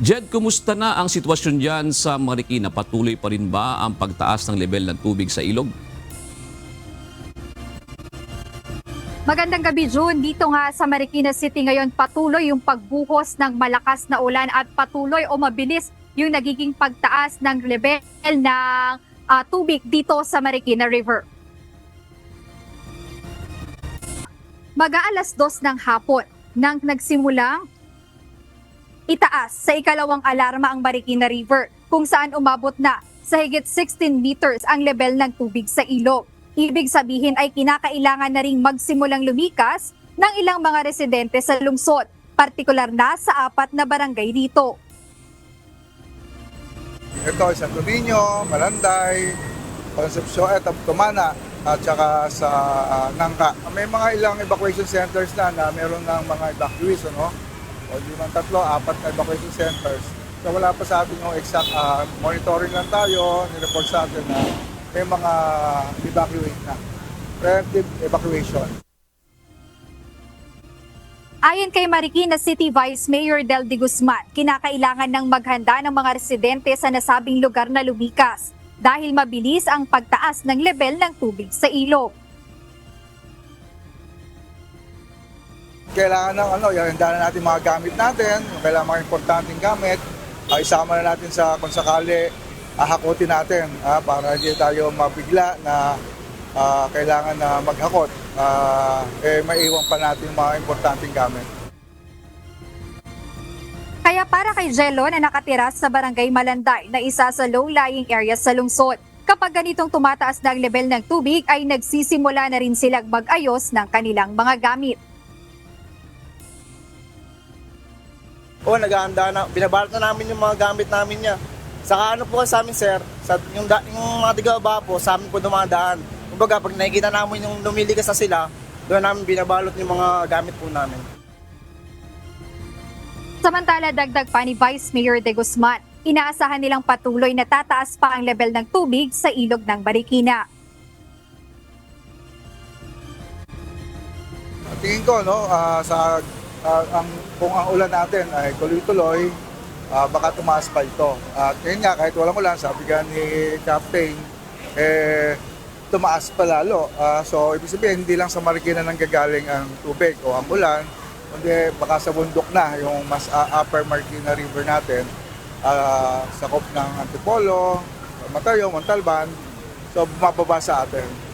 Jed, kumusta na ang sitwasyon dyan sa Marikina? Patuloy pa rin ba ang pagtaas ng level ng tubig sa ilog? Magandang gabi, June. Dito nga sa Marikina City ngayon, patuloy yung pagbuhos ng malakas na ulan at patuloy o mabilis yung nagiging pagtaas ng level ng ah, tubig dito sa Marikina River. Mag-aalas dos ng hapon nang nagsimulang itaas sa ikalawang alarma ang Marikina River kung saan umabot na sa higit 16 meters ang level ng tubig sa ilog. Ibig sabihin ay kinakailangan na ring magsimulang lumikas ng ilang mga residente sa lungsod, partikular na sa apat na barangay dito. Ito, Santo Niño, Malanday, Concepcion, at Tumana, at saka sa ah, Nangka. May mga ilang evacuation centers na na meron ng mga evacuees, ano? O di man tatlo, apat na evacuation centers. So wala pa sa atin yung exact ah, monitoring lang tayo, nireport sa atin na may mga evacuate na. Preemptive evacuation. Ayon kay Marikina City Vice Mayor Del de Guzman, kinakailangan ng maghanda ng mga residente sa nasabing lugar na lumikas dahil mabilis ang pagtaas ng level ng tubig sa ilog. Kailangan ng ano, ihanda na natin mga gamit natin, kailangan mga importanteng gamit, ah, isama na natin sa kung sakali, ahakotin natin ah, para hindi tayo mabigla na ah, kailangan na maghakot. Ah, eh, maiwan pa natin mga importanteng gamit. Kaya para kay Jello na nakatira sa barangay Malanday na isa sa low-lying area sa lungsod, kapag ganitong tumataas na ang level ng tubig ay nagsisimula na rin silang mag-ayos ng kanilang mga gamit. Oo, naghahanda na. Binabalot na namin yung mga gamit namin niya. Saka ano po sa amin, sir, sa, yung, da, yung mga tiga po, sa amin po dumadaan. Kumbaga, pag nakikita namin yung lumiligas na sila, doon namin binabalot yung mga gamit po namin. Samantala dagdag pa ni Vice Mayor De Guzman, inaasahan nilang patuloy na tataas pa ang level ng tubig sa ilog ng Marikina. Tingin ko, no, ah, sa, ah, ang, kung ang ulan natin ay tuloy-tuloy, ah, baka tumaas pa ito. At yun nga, kahit walang ulan, sabi nga ni Captain, eh, tumaas pa lalo. Ah, so, ibig sabihin, hindi lang sa Marikina nang gagaling ang tubig o ang ulan, kundi baka sa bundok na, yung mas ah, upper Marikina River natin, ah, sakop ng Antipolo, Matayo, Montalban, so bumababa sa atin.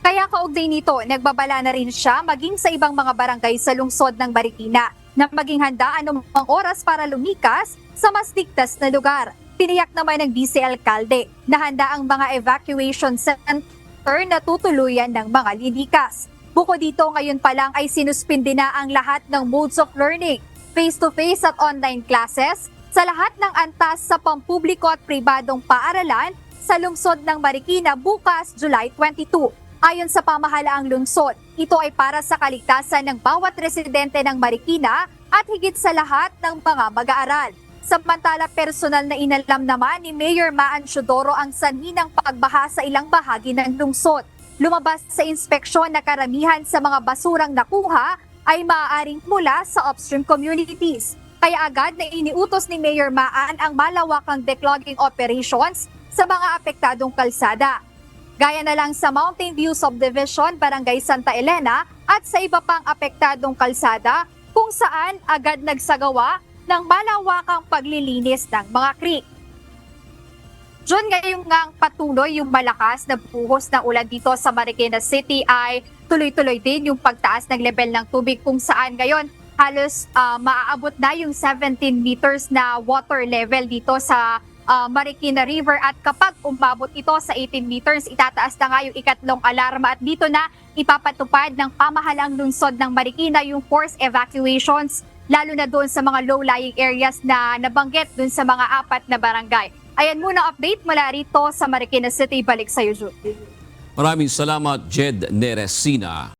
Kaya kaugnay nito, nagbabala na rin siya maging sa ibang mga barangay sa lungsod ng Marikina na maging handa anumang oras para lumikas sa mas ligtas na lugar. Tiniyak naman ng vice alkalde na handa ang mga evacuation center na tutuluyan ng mga lilikas. Bukod dito, ngayon pa lang ay sinuspindi na ang lahat ng modes of learning, face-to-face at online classes, sa lahat ng antas sa pampubliko at pribadong paaralan sa lungsod ng Marikina bukas July 22. Ayon sa pamahalaang lungsod, ito ay para sa kaligtasan ng bawat residente ng Marikina at higit sa lahat ng mga mag-aaral. Samantala personal na inalam naman ni Mayor Maan Chodoro ang sanhi ng pagbaha sa ilang bahagi ng lungsod. Lumabas sa inspeksyon na karamihan sa mga basurang nakuha ay maaaring mula sa upstream communities. Kaya agad na iniutos ni Mayor Maan ang malawakang declogging operations sa mga apektadong kalsada. Gaya na lang sa Mountain View Subdivision, Barangay Santa Elena at sa iba pang apektadong kalsada kung saan agad nagsagawa ng malawakang paglilinis ng mga creek. June, ngayong nga patuloy yung malakas na buhos ng ulan dito sa Marikina City ay tuloy-tuloy din yung pagtaas ng level ng tubig kung saan ngayon halos ah, maaabot na yung 17 meters na water level dito sa ah, Marikina River at kapag umabot ito sa 18 meters, itataas na nga yung ikatlong alarma at dito na ipapatupad ng pamahalang lungsod ng Marikina yung forced evacuations lalo na doon sa mga low-lying areas na nabanggit doon sa mga apat na barangay. Ayan muna update mula rito sa Marikina City. Balik sa iyo. Maraming salamat, Jed Neresina.